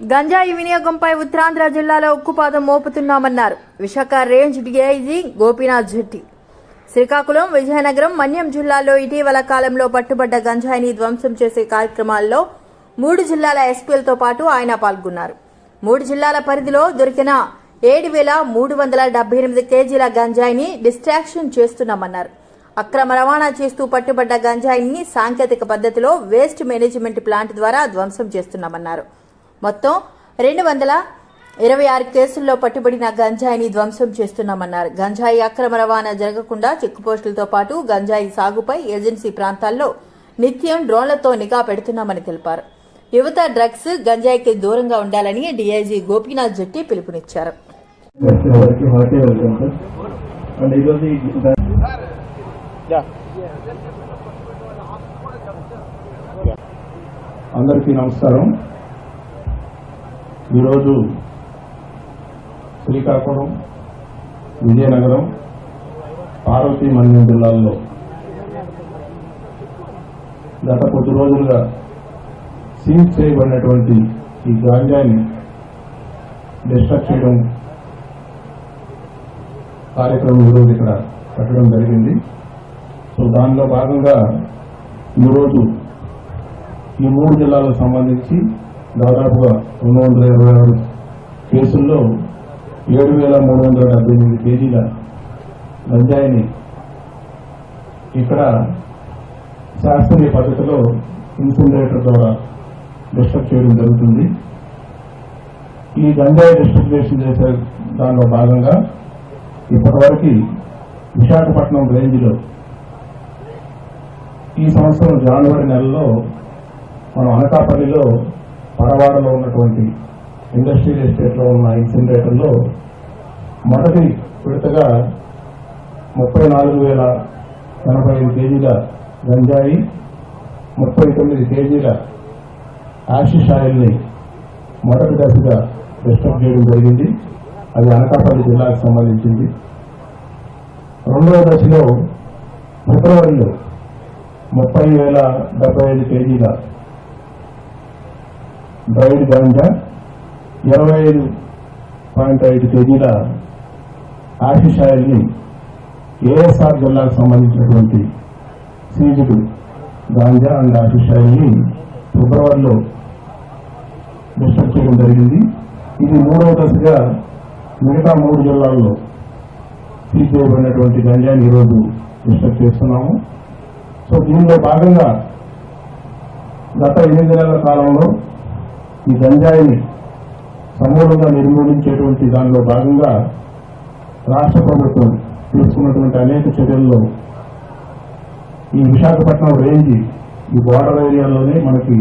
గంజాయి వినియోగంపై ఉత్తరాంధ్ర జిల్లాలో ఉక్కుపాదం మోపుతున్నామన్నారు. Visakha range DIG Gopinath Jetti. Srikakulam Vizianagaram Manyam జిల్లాలో ఇటీవల కాలంలో పట్టుబడ్డ గంజాయిని ధ్వంసం చేసే కార్యక్రమాల్లో మూడు జిల్లాల ఎస్పీలతో పాటు ఆయన పాల్గొన్నారు. మూడు జిల్లాల పరిధిలో దొరికిన ఏడు వేల మూడు వందల డెబ్బై ఎనిమిది కేజీల గంజాయిని డిస్ట్రాక్షన్ చేస్తున్నామన్నారు. అక్రమ రవాణా చేస్తూ పట్టుబడ్డ గంజాయిని సాంకేతిక పద్ధతిలో వేస్ట్ మేనేజ్మెంట్ ప్లాంట్ ద్వారా ధ్వంసం చేస్తున్నామన్నారు. మొత్తం రెండు వందల ఇరవై ఆరు కేసుల్లో పట్టుబడిన గంజాయిని ధ్వంసం చేస్తున్నామన్నారు. గంజాయి అక్రమ రవాణా జరగకుండా చెక్కుపోస్టులతో పాటు గంజాయి సాగుపై ఏజెన్సీ ప్రాంతాల్లో నిత్యం డ్రోన్లతో నిఘా పెడుతున్నామని తెలిపారు. యువత డ్రగ్స్ గంజాయికి దూరంగా ఉండాలని డీఐజీ గోపీనాథ్ జెట్టి పిలుపునిచ్చారు. అందరికీ నమస్కారం. ఈరోజు శ్రీకాకుళం విజయనగరం పార్వతీ మన్యం జిల్లాల్లో గత కొద్ది రోజులుగా సీజ్ చేయబడినటువంటి ఈ గాంజాని డిస్ట్రక్ట్ చేయడం కార్యక్రమం ఈరోజు ఇక్కడ పెట్టడం జరిగింది. సో దానిలో భాగంగా ఈరోజు ఈ మూడు జిల్లాలకు సంబంధించి దాదాపుగా రెండు వందల ఇరవై ఆరు కేసుల్లో ఏడు వేల మూడు వందల డెబ్బై ఎనిమిది కేజీల గంజాయిని ఇక్కడ శాస్త్రీయ పద్ధతిలో ఇన్సినరేటర్ ద్వారా డిస్టర్బ్ చేయడం జరుగుతుంది. ఈ గంజాయి డిస్ట్రిబ్యూషన్ చేసే దానిలో భాగంగా ఇప్పటివరకు విశాఖపట్నం రేంజ్లో ఈ సంవత్సరం జనవరి నెలలో మనం అనకాపల్లిలో పరవాడలో ఉన్నటువంటి ఇండస్ట్రియల్ ఎస్టేట్లో ఉన్న ఇన్సినరేటర్లో మొదటి విడతగా ముప్పై నాలుగు వేల ఎనభై ఐదు కేజీల గంజాయి ముప్పై తొమ్మిది కేజీల యాషిష్ ఆయిల్ని మొదటి దశగా డిస్టర్బ్ చేయడం జరిగింది. అది అనకాపల్లి జిల్లాకు సంబంధించింది. రెండవ దశలో ఫిబ్రవరిలో ముప్పై వేల డెబ్బై ఐదు కేజీల డ్రైడ్ గాంజా ఇరవై ఐదు పాయింట్ ఐదు కేజీల ఆశిష్ ఆయిల్ని ఏఎస్ఆర్ జిల్లాకు సంబంధించినటువంటి సీజుడు గాంజా అండ్ ఆశిష్ ఆయిల్ని ఫిబ్రవరిలో డిస్ట్రిక్ట్ చేయడం జరిగింది. ఇది మూడవ దశగా మిగతా మూడు జిల్లాల్లో సీజ్ చేయబడినటువంటి గంజాని ఈరోజు డిస్ట్రిక్ట్ చేస్తున్నాము. సో దీనిలో భాగంగా గత ఎనిమిది నెలల కాలంలో ఈ గంజాయిని సమూలంగా నిర్మూలించేటువంటి దానిలో భాగంగా రాష్ట్ర ప్రభుత్వం తీసుకున్నటువంటి అనేక చర్యల్లో ఈ విశాఖపట్నం రేంజ్ ఈ బోర్డర్ ఏరియాలోనే మనకి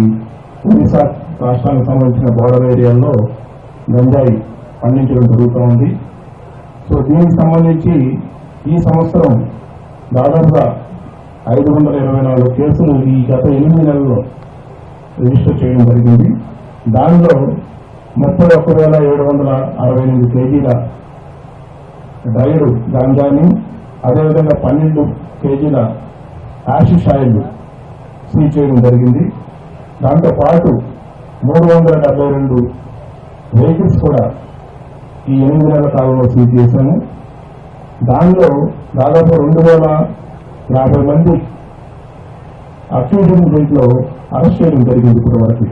ఒడిశా రాష్ట్రానికి సంబంధించిన బోర్డర్ ఏరియాల్లో గంజాయి పండించడం జరుగుతూ ఉంది. సో దీనికి సంబంధించి ఈ సంవత్సరం దాదాపుగా ఐదు వందల ఇరవై నాలుగు కేసులు ఈ గత ఎనిమిది నెలల్లో రిజిస్టర్ చేయడం జరిగింది. దానిలో ముప్పై ఒక్క వేల ఏడు వందల అరవై ఎనిమిది కేజీల డైరు గాంజాని అదేవిధంగా పన్నెండు కేజీల యాషిష్ ఆయిల్ సీజ్ చేయడం జరిగింది. దాంతో పాటు మూడు వందల డెబ్బై రెండు వెహికల్స్ కూడా ఈ ఎనిమిది నెలల కాలంలో సీజ్ చేశాము. దానిలో దాదాపు రెండు వేల యాభై మంది అక్యూజన్ దీంట్లో అరెస్ట్ చేయడం జరిగింది ఇప్పటి వరకు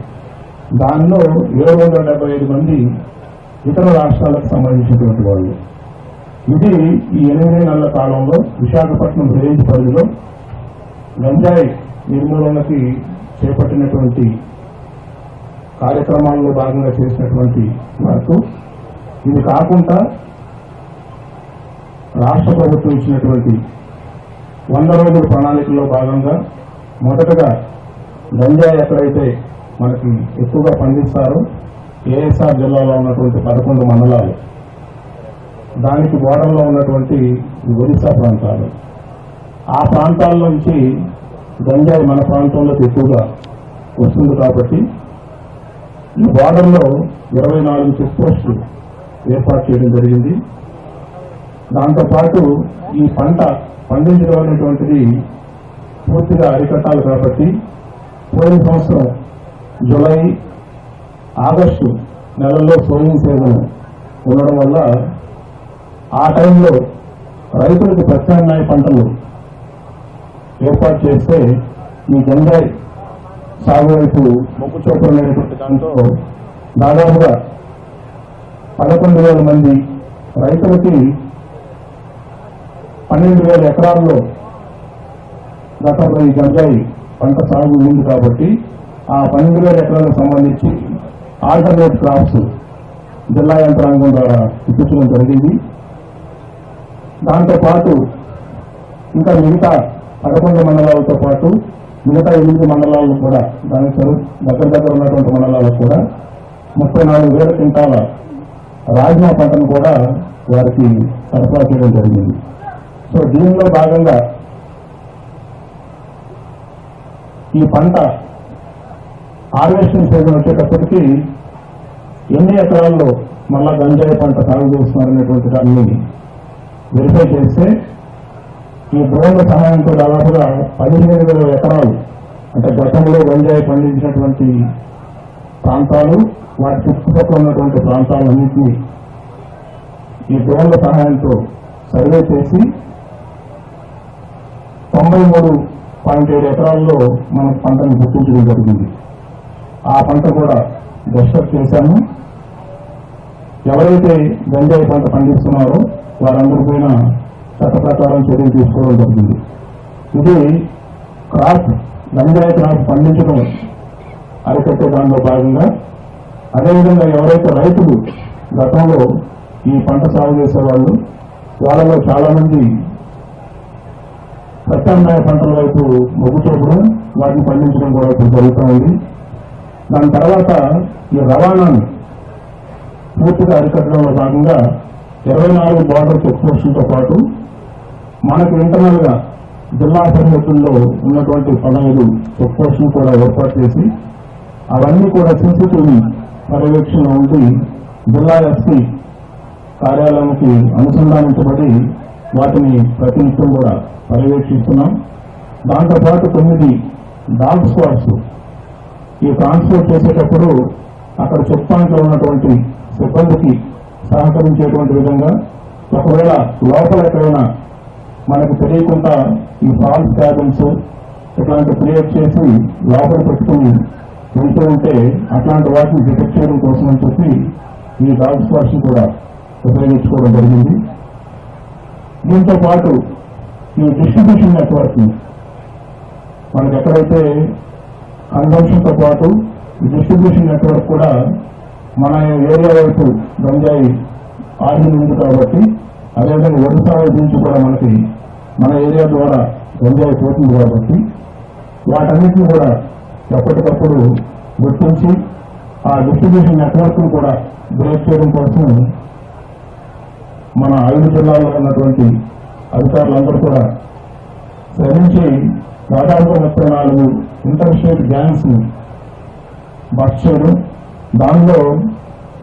దానిలో ఏడు వందల డెబ్బై ఐదు మంది ఇతర రాష్ట్రాలకు సంబంధించినటువంటి వాళ్ళు. ఇది ఈ ఎనిమిది నెలల కాలంలో విశాఖపట్నం రేంజ్ పరిధిలో గంజాయి నిర్మూలనకి చేపట్టినటువంటి కార్యక్రమాల్లో భాగంగా చేసినటువంటి వర్క్ ఇది కాకుండా రాష్ట్ర ప్రభుత్వం ఇచ్చినటువంటి వంద రోజుల ప్రణాళికలో భాగంగా మొదటగా గంజాయి ఎక్కడైతే మనకి ఎక్కువగా పండిస్తారు. ఏఎస్ఆర్ జిల్లాలో ఉన్నటువంటి పదకొండు మండలాలు. దానికి బోర్డర్లో ఉన్నటువంటి ఒరిస్సా ప్రాంతాలు. ఆ ప్రాంతాల నుంచి గంజాయి మన ప్రాంతంలోకి ఎక్కువగా వస్తుంది కాబట్టి ఈ బోర్డర్లో ఇరవై నాలుగు చెక్ పోస్టులు ఏర్పాటు చేయడం జరిగింది. దాంతోపాటు ఈ పంట పండించడం అనేటువంటిది పూర్తిగా అరికట్టాలి కాబట్టి పోయిన సంవత్సరం జూలై ఆగస్టు నెలల్లో సోయింగ్ సీజన్ ఉండడం వల్ల ఆ టైంలో రైతులకు ప్రత్యామ్నాయ పంటలు ఏర్పాటు చేస్తే ఈ గంజాయి సాగు వైపు మొగ్గు చూపలేనటువంటి దాంతో దాదాపుగా పదకొండు వేల మంది రైతులకి పన్నెండు వేల ఎకరాల్లో గతంలో ఈ గంజాయి పంట సాగు ఉంది కాబట్టి ఆ పన్నెండు వేల ఎకరాలకు సంబంధించి ఆల్టర్నేట్ క్రాప్స్ జిల్లా యంత్రాంగం ద్వారా ఇప్పించడం జరిగింది. దాంతోపాటు ఇంకా మిగతా పదకొండు మండలాలతో పాటు మిగతా ఎనిమిది మండలాలను కూడా దానికి దగ్గర దగ్గర ఉన్నటువంటి మండలాలకు కూడా ముప్పై నాలుగు వేల క్వింటాల రాజ్మా పంటను కూడా వారికి సరఫరా చేయడం జరిగింది. సో దీనిలో భాగంగా ఈ పంట హార్వెస్టింగ్ సీజన్ వచ్చేటప్పటికీ ఎన్ని ఎకరాల్లో మళ్ళా గంజాయి పంట సాగు చేస్తున్నారనేటువంటి దాన్ని వెరిఫై చేస్తే ఈ డ్రోన్ల సహాయంతో దాదాపుగా పదిహేను వేల ఎకరాలు అంటే గతంలో గంజాయి పండించినటువంటి ప్రాంతాలు వాటి చుట్టుపక్కల ఉన్నటువంటి ప్రాంతాలన్నింటినీ ఈ డ్రోన్ల సహాయంతో సర్వే చేసి తొంభై మూడు పాయింట్ ఏడు ఎకరాల్లో మనం పంటను గుర్తించడం జరిగింది. ఆ పంట కూడా డిస్టర్బ్ చేశాము. ఎవరైతే గంజాయి పంట పండిస్తున్నారో వారందరి పైన చట్ట ప్రకారం చర్యలు తీసుకోవడం జరిగింది. ఇది క్రాప్ గంజాయి క్రాప్ పండించడం అరికట్టే దానిలో భాగంగా అదేవిధంగా ఎవరైతే రైతులు గతంలో ఈ పంట సాగు చేసేవాళ్ళు వాళ్ళలో చాలామంది ప్రత్యామ్నాయ పంటల వైపు మొగ్గు చూపడం వాటిని పండించడం కూడా ఇప్పుడు జరుగుతూ ఉంది. దాని తర్వాత ఈ రవాణాను పూర్తిగా అరికట్టడంలో భాగంగా ఇరవై నాలుగు బార్డర్ చెక్ పోస్టులతో పాటు మనకు ఇంటర్నల్గా జిల్లా పరిషత్తుల్లో ఉన్నటువంటి పదహైదు చెక్ పోస్టులు కూడా ఏర్పాటు చేసి అవన్నీ కూడా సీసీటీవీ పర్యవేక్షణ ఉండి జిల్లా ఎస్పీ కార్యాలయానికి అనుసంధానించబడి వాటిని ప్రతినిత్యం కూడా పర్యవేక్షిస్తున్నాం. దాంతోపాటు తొమ్మిది డాగ్ స్క్వాడ్స్ ఈ ట్రాన్స్పోర్ట్ చేసేటప్పుడు అక్కడ చెక్ ఉన్నటువంటి సిబ్బందికి సహకరించేటువంటి విధంగా ఒకవేళ లోపల ఎక్కడైనా మనకు తెలియకుండా ఈ ఫాల్స్ క్యాబిన్స్ ఇట్లాంటి క్రియేట్ చేసి లోపల పెట్టుకుని వెళ్తూ ఉంటే అట్లాంటి వాటిని డిటెక్ట్ చేయడం కోసం అని చెప్పి ఈ డాగ్ స్క్వాడ్స్ కూడా ఉపయోగించుకోవడం జరిగింది. దీంతో పాటు ఈ డిస్ట్రిబ్యూషన్ నెట్వర్క్ మనకి ఎక్కడైతే కన్వెన్షన్తో పాటు ఈ డిస్ట్రిబ్యూషన్ నెట్వర్క్ కూడా మన ఏరియా వైపు గంజాయి ఆగి ఉంది కాబట్టి అదేవిధంగా ఒడిశా వైపు నుంచి కూడా మనకి మన ఏరియా ద్వారా గంజాయి పోతుంది కాబట్టి వాటన్నిటిని కూడా ఎప్పటికప్పుడు గుర్తించి ఆ డిస్ట్రిబ్యూషన్ నెట్వర్క్ను కూడా బ్రేక్ చేయడం కోసం మన ఐదు జిల్లాల్లో ఉన్నటువంటి అధికారులందరూ కూడా శ్రమించి దాదాపు ముప్పై నాలుగు ఇంటర్ స్టేట్ గ్యాంగ్స్ బస్ చేయడం. దానిలో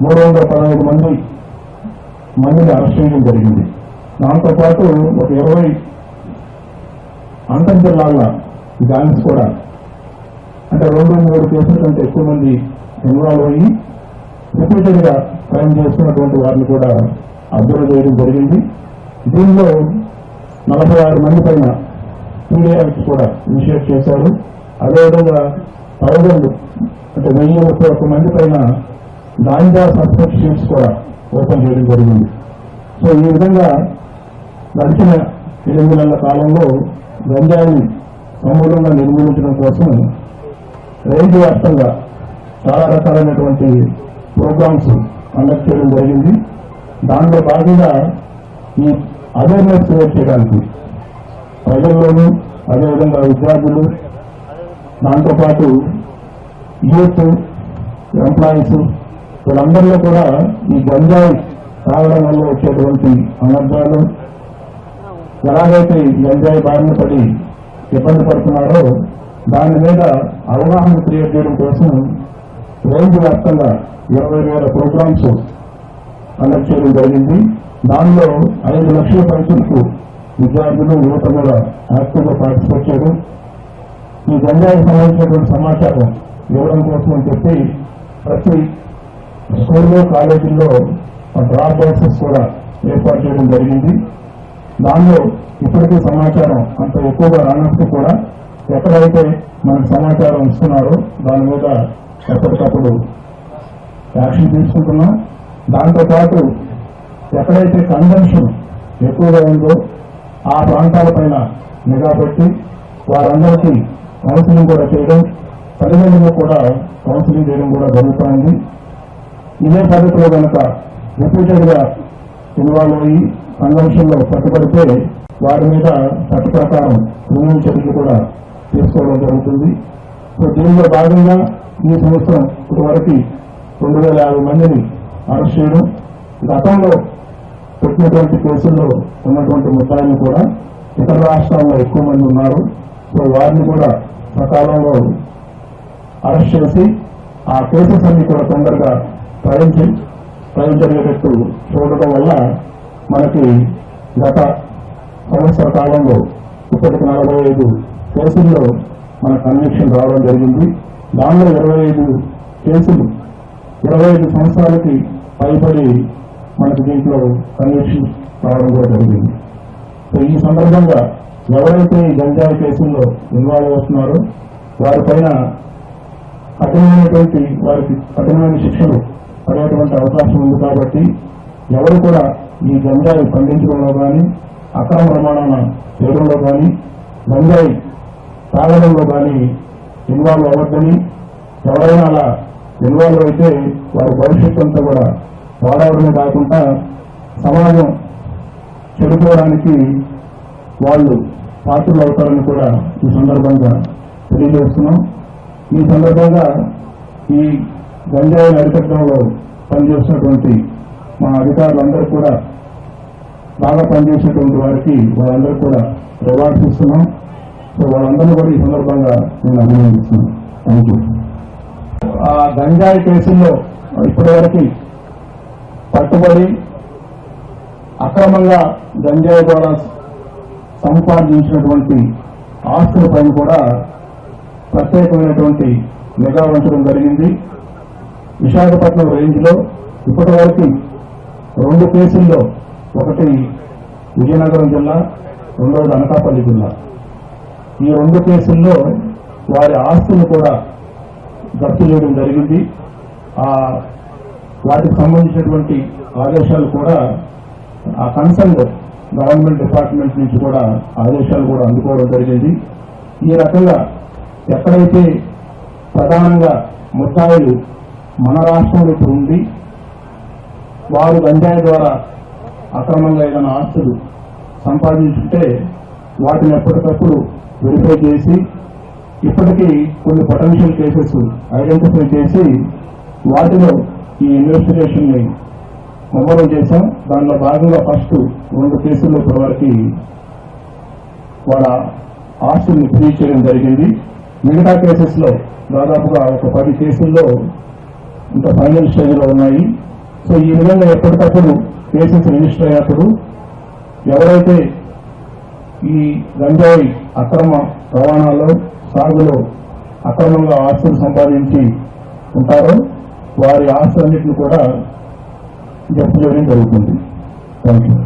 మూడు వందల పదహైదు మంది మందిని అరెస్ట్ చేయడం జరిగింది. దాంతోపాటు ఒక ఇరవై అంతర్ జిల్లాల గ్యాంగ్స్ కూడా అంటే రెండు మూడు కేసుల కంటే ఎక్కువ మంది ఇన్వాల్వ్ అయ్యి రిపీటెడ్గా క్రైమ్ చేస్తున్నటువంటి వారిని కూడా అబ్జర్వ్ చేయడం జరిగింది. దీనిలో నలభై ఆరు మంది పైన పీడియాక్ట్ కూడా ఇనిషియేట్ చేశారు. అదేవిధంగా థౌజండ్ అంటే వెయ్యి ముప్పై ఒక్క మంది పైన గాంజా సస్పెక్ట్ షీట్స్ కూడా ఓపెన్ చేయడం జరిగింది. సో ఈ విధంగా గడిచిన ఎనిమిది నెలల కాలంలో గంజాయిని సమూలంగా నిర్మూలించడం కోసం రైతు వ్యాప్తంగా చాలా రకాలైనటువంటి ప్రోగ్రామ్స్ కండక్ట్ చేయడం జరిగింది. దానిలో భాగంగా ఈ అవేర్నెస్ క్రియేట్ చేయడానికి ప్రజల్లోనూ అదేవిధంగా విద్యార్థులు దాంతోపాటు యూత్ ఎంప్లాయీస్ వీళ్ళందరిలో కూడా ఈ గంజాయి తాగడం వల్ల వచ్చేటువంటి అనర్థాలు ఎలాగైతే ఈ గంజాయి బారిన పడి ఇబ్బంది పడుతున్నారో దాని మీద అవగాహన క్రియేట్ చేయడం కోసం రేంజ్ వ్యాప్తంగా ఇరవై వేల ప్రోగ్రామ్స్ కండక్ట్ చేయడం జరిగింది. దానిలో ఐదు లక్షల పరిస్థితులకు విద్యార్థులు యువత కూడా యాక్టివ్గా పార్టిసిపేట్ చేయడం ఈ గంజాయికి సంబంధించినటువంటి సమాచారం ఇవ్వడం కోసం అని చెప్పి ప్రతి స్కూల్లో కాలేజీల్లో డ్రాప్ బాక్సెస్ కూడా ఏర్పాటు చేయడం జరిగింది. దానిలో ఇప్పటికీ సమాచారం అంత ఎక్కువగా రానప్పుడు కూడా ఎక్కడైతే మనకు సమాచారం ఇస్తున్నారో దాని మీద ఎప్పటికప్పుడు యాక్షన్ తీసుకుంటున్నాం. దాంతోపాటు ఎక్కడైతే కన్వెన్షన్ ఎక్కువగా ఉందో ఆ ప్రాంతాల పైన నిఘా పెట్టి వారందరికీ కౌన్సిలింగ్ కూడా చేయడం తల్లిదండ్రులకు కూడా కౌన్సిలింగ్ చేయడం కూడా జరుగుతోంది. ఇదే పద్ధతిలో కనుక రిపీటెడ్గా ఇన్వాల్వ్ అయ్యి కన్వెన్షన్ పట్టుబడితే వారి మీద చట్ట ప్రకారం క్రిమినల్ చర్యలు కూడా తీసుకోవడం జరుగుతుంది. సో దీనిలో భాగంగా ఈ సంవత్సరం ఇప్పటివరకు రెండు వేల యాభై మందిని అరెస్ట్ చేయడం గతంలో పెట్టినటువంటి కేసుల్లో ఉన్నటువంటి ముద్దాయిలు కూడా ఇతర రాష్ట్రాల్లో ఎక్కువ మంది ఉన్నారు. సో వారిని కూడా సకాలంలో అరెస్ట్ చేసి ఆ కేసెస్ అన్ని కూడా తొందరగా ట్రయల్ ట్రయల్ జరిగేటట్టు చూడటం వల్ల మనకి గత సంవత్సర కాలంలో ఇప్పటికి నలభై ఐదు కేసుల్లో మన కన్విక్షన్ రావడం జరిగింది. దానిలో ఇరవై ఐదు కేసులు ఇరవై ఐదు సంవత్సరాలకి పైబడి మనకి దీంట్లో కన్విక్షన్ రావడం కూడా జరిగింది. సో ఈ సందర్భంగా ఎవరైతే ఈ గంజాయి కేసుల్లో ఇన్వాల్వ్ అవుతున్నారో వారిపైన కఠినమైనటువంటి వారికి కఠినమైన శిక్షలు పడేటువంటి అవకాశం ఉంది కాబట్టి ఎవరు కూడా ఈ గంజాయి పండించడంలో కానీ అక్రమ రవాణా చేయడంలో కానీ గంజాయి తాగడంలో కానీ ఇన్వాల్వ్ అవ్వద్దని ఎవరైనా అలా ఇన్వాల్వ్ అయితే వారి భవిష్యత్తు అంతా కూడా వాడవడమే కాకుండా సమాజం చెడుకోవడానికి వాళ్ళు పాత్రలు అవుతారని కూడా ఈ సందర్భంగా తెలియజేస్తున్నాం. ఈ సందర్భంగా ఈ గంజాయిని అరికట్టడంలో పనిచేస్తున్నటువంటి మా అధికారులందరూ కూడా బాగా పనిచేసేటువంటి వారికి వాళ్ళందరూ కూడా రివార్డ్స్ ఇస్తున్నాం. సో వాళ్ళందరూ కూడా ఈ సందర్భంగా నేను అభినందిస్తున్నాను. థ్యాంక్ యూ ఆ గంజాయి కేసుల్లో ఇప్పటివరకు పట్టుబడి అక్రమంగా గంజాయి ద్వారా సంపాదించినటువంటి ఆస్తులపైన కూడా ప్రత్యేకమైనటువంటి నిఘా ఉంచడం జరిగింది. విశాఖపట్నం రేంజ్లో ఇప్పటి వరకు రెండు కేసుల్లో ఒకటి విజయనగరం జిల్లా రెండవది అనకాపల్లి జిల్లా. ఈ రెండు కేసుల్లో వారి ఆస్తులు కూడా జప్తు చేయడం జరిగింది. ఆ వాటికి సంబంధించినటువంటి ఆదేశాలు కూడా ఆ కన్సర్న్ గవర్నమెంట్ డిపార్ట్మెంట్ నుంచి కూడా ఆదేశాలు కూడా అందుకోవడం జరిగింది. ఈ రకంగా ఎక్కడైతే ప్రధానంగా ముద్దాయిలు మన రాష్ట్రంలో ఇప్పుడు ఉంది వారు గంజాయి ద్వారా అక్రమంగా ఏదైనా ఆస్తులు సంపాదించుంటే వాటిని ఎప్పటికప్పుడు వెరిఫై చేసి ఇప్పటికీ కొన్ని పొటెన్షియల్ కేసెస్ ఐడెంటిఫై చేసి వాటిలో ఈ ఇన్వెస్టిగేషన్ని ముమ్మరం చేశాం. దానిలో భాగంగా ఫస్ట్ రెండు కేసుల్లో ఇప్పటివరకు వాళ్ళ ఆస్తుల్ని ఫ్రీ చేయడం జరిగింది. మిగతా కేసెస్లో దాదాపుగా ఒక పది కేసుల్లో ఇంకా ఫైనల్ స్టేజ్లో ఉన్నాయి. సో ఈ విధంగా ఎప్పటికప్పుడు కేసెస్ రిజిస్టర్ అయ్యేప్పుడు ఎవరైతే ఈ గంజాయి అక్రమ రవాణాలో సాగులో అక్రమంగా ఆస్తులు సంపాదించి ఉంటారో వారి ఆస్తులన్నింటిని కూడా జప్తు చేయడం జరుగుతుంది. Thank you